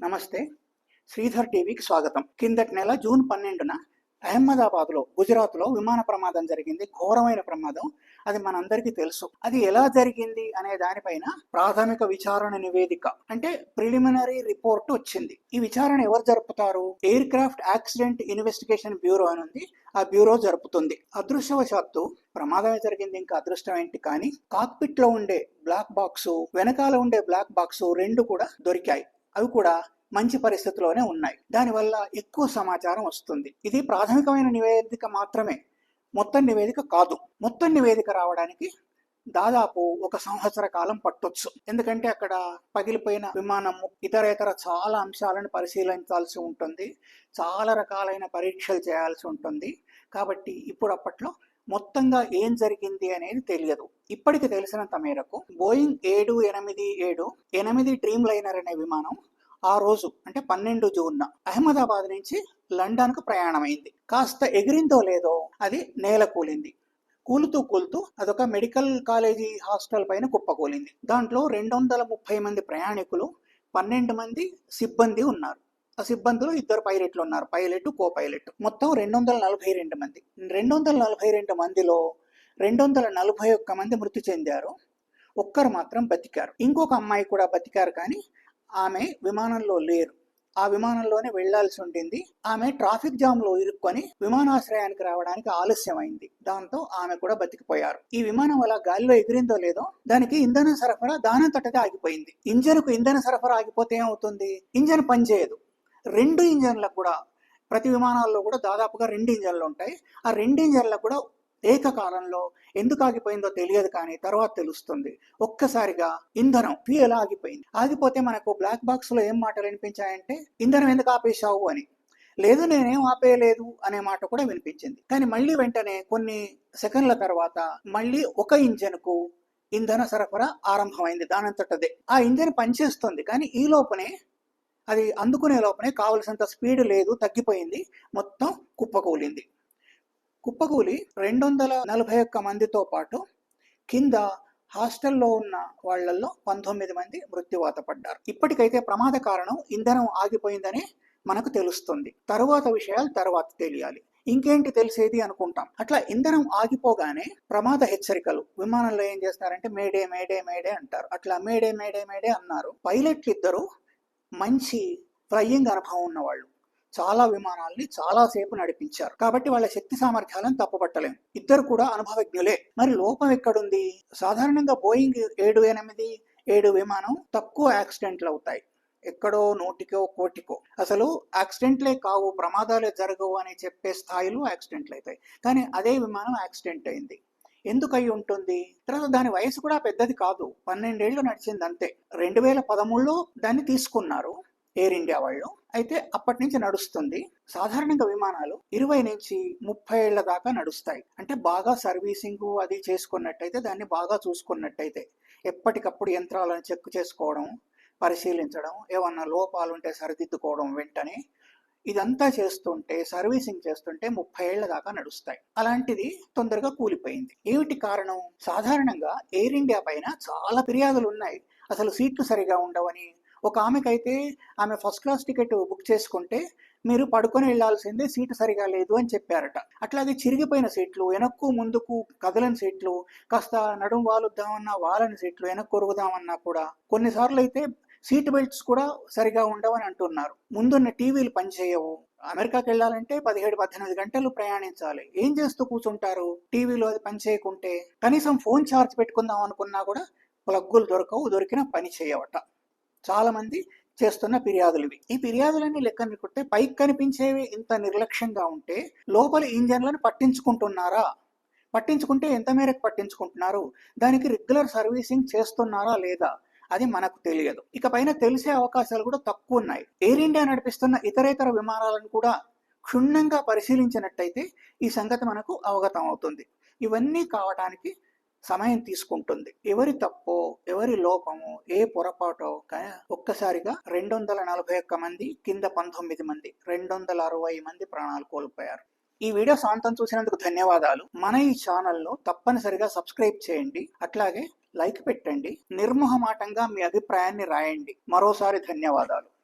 నమస్తే. శ్రీధర్ టీవీకి స్వాగతం. కిందటి నెల జూన్ పన్నెండున అహ్మదాబాద్లో గుజరాత్లో విమాన ప్రమాదం జరిగింది. ఘోరమైన ప్రమాదం. అది మనందరికీ తెలుసు. అది ఎలా జరిగింది అనే దానిపైన ప్రాథమిక విచారణ నివేదిక అంటే ప్రిలిమినరీ రిపోర్ట్ వచ్చింది. ఈ విచారణ ఎవరు జరుపుతారు? Aircraft accident investigation bureau అని ఉంది. ఆ బ్యూరో జరుపుతుంది. అదృష్టవశాత్తు ప్రమాదమే జరిగింది. ఇంకా అదృష్టం ఏంటి కానీ కాక్పిట్లో ఉండే బ్లాక్ బాక్స్ వెనకాల ఉండే బ్లాక్ బాక్స్ రెండు కూడా దొరికాయి. అవి కూడా మంచి పరిస్థితిలోనే ఉన్నాయి. దానివల్ల ఎక్కువ సమాచారం వస్తుంది. ఇది ప్రాథమికమైన నివేదిక మాత్రమే. మొత్తం నివేదిక కాదు. మొత్తం నివేదిక రావడానికి దాదాపు ఒక సంవత్సర కాలం పట్టొచ్చు. ఎందుకంటే అక్కడ పగిలిపోయిన విమానము ఇతర ఇతర చాలా అంశాలను పరిశీలించాల్సి ఉంటుంది. చాలా రకాలైన పరీక్షలు చేయాల్సి ఉంటుంది. కాబట్టి ఇప్పుడు అప్పట్లో మొత్తంగా ఏం జరిగింది అనేది తెలియదు. ఇప్పటికి తెలిసినంత మేరకు బోయింగ్ ఏడు ఎనిమిది ఏడు ఎనిమిది డ్రీమ్ లైనర్ అనే విమానం ఆ రోజు అంటే పన్నెండు జూన్న అహ్మదాబాద్ నుంచి లండన్కు ప్రయాణమైంది. కాస్త ఎగిరిందో లేదో అది నేల కూలింది. కూలుతూ కూలుతూ అదొక మెడికల్ కాలేజీ హాస్టల్ పైన కుప్పకూలింది దాంట్లో రెండు వందల ముప్పై మంది ప్రయాణికులు పన్నెండు మంది సిబ్బంది ఉన్నారు. సిబ్బందిలో ఇద్దరు పైలట్లు ఉన్నారు. పైలట్ కో పైలట్ మొత్తం రెండు వందల నలభై రెండు మంది. రెండు వందల నలభై రెండు మందిలో రెండు వందల నలభై ఒక్క మంది మృతి చెందారు. ఒక్కరు మాత్రం బతికారు. ఇంకొక అమ్మాయి కూడా బతికారు కానీ ఆమె విమానంలో లేరు. ఆ విమానంలోనే వెళ్ళాల్సి ఉండింది. ఆమె ట్రాఫిక్ జామ్లో ఇరుక్కొని విమానాశ్రయానికి రావడానికి ఆలస్యమైంది. దాంతో ఆమె కూడా బతికిపోయారు. ఈ విమానం అలా గాలిలో ఎగిరిందో లేదో దానికి ఇంధన సరఫరా దానంతటగా ఆగిపోయింది. ఇంజన్కు ఇంధన సరఫరా ఆగిపోతే ఏమవుతుంది? ఇంజన్ పనిచేయదు. రెండు ఇంజన్లకు కూడా ప్రతి విమానాల్లో కూడా దాదాపుగా రెండు ఇంజన్లు ఉంటాయి. ఆ రెండు ఇంజన్లకు కూడా ఏకకాలంలో ఎందుకు ఆగిపోయిందో తెలియదు కానీ తర్వాత తెలుస్తుంది. ఒక్కసారిగా ఇంధనం ఫ్యూయల్ ఆగిపోయింది? ఆగిపోతే మనకు బ్లాక్ బాక్స్లో ఏం మాటలు వినిపించాయంటే ఇంధనం ఎందుకు ఆపేశావు? అని. లేదు నేనేం ఆపేయలేదు అనే మాట కూడా వినిపించింది. కానీ మళ్ళీ వెంటనే కొన్ని సెకండ్ల తర్వాత మళ్ళీ ఒక ఇంజన్కు ఇంధన సరఫరా ఆరంభమైంది. దానంతటదే ఆ ఇంజన్ పనిచేస్తుంది. కానీ ఈ లోపనే అది అందుకునే లోపలే కావలసినంత స్పీడ్ లేదు తగ్గిపోయింది. మొత్తం కుప్పకూలింది కుప్పకూలి రెండు వందల నలభై ఒక్క మందితో పాటు కింద హాస్టల్లో ఉన్న వాళ్ళల్లో పంతొమ్మిది మంది మృత్యువాత పడ్డారు. ఇప్పటికైతే ప్రమాద కారణం ఇంధనం ఆగిపోయిందని మనకు తెలుస్తుంది. తరువాత విషయాలు తర్వాత తెలియాలి. ఇంకేంటి తెలిసేది అనుకుంటాం. అట్లా ఇంధనం ఆగిపోగానే ప్రమాద హెచ్చరికలు. విమానంలో ఏం చేస్తారంటే మేడే మేడే మేడే అంటారు. అట్లా మేడే మేడే మేడే అన్నారు. పైలట్లు ఇద్దరు మంచి ఫ్లయింగ్ అనుభవం ఉన్నవాళ్ళు. చాలా విమానాల్ని చాలా సేపు నడిపించారు. కాబట్టి వాళ్ళ శక్తి సామర్థ్యాలను తప్పబట్టలేము ఇద్దరు కూడా అనుభవజ్ఞులే. మరి లోపం ఎక్కడుంది? సాధారణంగా బోయింగ్ ఏడు ఎనిమిది ఏడు విమానం తక్కువ యాక్సిడెంట్లు అవుతాయి. ఎక్కడో నూటికో కోటికో. అసలు యాక్సిడెంట్లే కావు ప్రమాదాలే జరగవు అని చెప్పే స్థాయిలో యాక్సిడెంట్లు అవుతాయి కానీ అదే విమానం యాక్సిడెంట్ అయింది. ఎందుకై ఉంటుంది? తర్వాత దాని వయసు కూడా పెద్దది కాదు. పన్నెండేళ్ళు నడిచింది అంతే. రెండు వేల పదమూడులో దాన్ని తీసుకున్నారు ఎయిర్ ఇండియా వాళ్ళు. అయితే అప్పటి నుంచి నడుస్తుంది. సాధారణంగా విమానాలు ఇరవై నుంచి ముప్పై ఏళ్ళ దాకా నడుస్తాయి. అంటే బాగా సర్వీసింగ్ అది చేసుకున్నట్టయితే దాన్ని బాగా చూసుకున్నట్టయితే ఎప్పటికప్పుడు యంత్రాలను చెక్ చేసుకోవడం పరిశీలించడం ఏమన్నా లోపాలు ఉంటే సరిదిద్దుకోవడం వెంటనే ఇదంతా చేస్తుంటే సర్వీసింగ్ చేస్తుంటే ముప్పై ఏళ్ళ దాకా నడుస్తాయి. అలాంటిది తొందరగా కూలిపోయింది. ఏమిటి కారణం? సాధారణంగా ఎయిర్ ఇండియా పైన చాలా ఫిర్యాదులు ఉన్నాయి. అసలు సీట్లు సరిగా ఉండవని. ఒక ఆమెకైతే ఆమె ఫస్ట్ క్లాస్ టికెట్ బుక్ చేసుకుంటే మీరు పడుకొని వెళ్ళాల్సిందే సీటు సరిగా లేదు అని చెప్పారట. అట్లాగే చిరిగిపోయిన సీట్లు వెనక్కు ముందుకు కదలని సీట్లు కాస్త నడుం వాలుద్దామన్నా వాలని సీట్లు వెనక్కు కొరుగుదామన్నా కూడా కొన్నిసార్లు అయితే సీట్ బెల్ట్స్ కూడా సరిగా ఉండవని అంటున్నారు. ముందున్న టీవీలు పనిచేయవు. అమెరికాకి వెళ్ళాలంటే పదిహేడు పద్దెనిమిది గంటలు ప్రయాణించాలి. ఏం చేస్తూ కూర్చుంటారు? టీవీలో అది పని చేయకుంటే కనీసం ఫోన్ ఛార్జ్ పెట్టుకుందాం అనుకున్నా కూడా ప్లగ్గులు దొరకవు దొరికిన పని చేయవట. చాలా మంది చేస్తున్న ఫిర్యాదులు ఇవి. ఈ ఫిర్యాదులన్నీ లెక్కనుకుంటే పైకి కనిపించేవి ఇంత నిర్లక్ష్యంగా ఉంటే లోపల ఇంజన్లను పట్టించుకుంటున్నారా? పట్టించుకుంటే ఎంత మేరకు పట్టించుకుంటున్నారు? దానికి రెగ్యులర్ సర్వీసింగ్ చేస్తున్నారా లేదా? అది మనకు తెలియదు. ఇక పైన తెలిసే అవకాశాలు కూడా తక్కువ ఉన్నాయి. ఎయిర్ ఇండియా నడిపిస్తున్న ఇతరేతర విమానాలను కూడా క్షుణ్ణంగా పరిశీలించినట్టయితే ఈ సంగతి మనకు అవగతం అవుతుంది. ఇవన్నీ కావడానికి సమయం తీసుకుంటుంది. ఎవరి తప్పో ఎవరి లోపమో ఏ పొరపాటో ఒక్కసారిగా రెండు వందల నలభై ఒక్క మంది కింద పంతొమ్మిది మంది రెండు వందల అరవై మంది ప్రాణాలు కోల్పోయారు. ఈ వీడియో సాంతం చూసినందుకు ధన్యవాదాలు. మన ఈ ఛానల్లో తప్పనిసరిగా సబ్స్క్రైబ్ చేయండి. అట్లాగే లైక్ పెట్టండి. నిర్మోహమాటంగా మీ అభిప్రాయాన్ని రాయండి. మరోసారి ధన్యవాదాలు.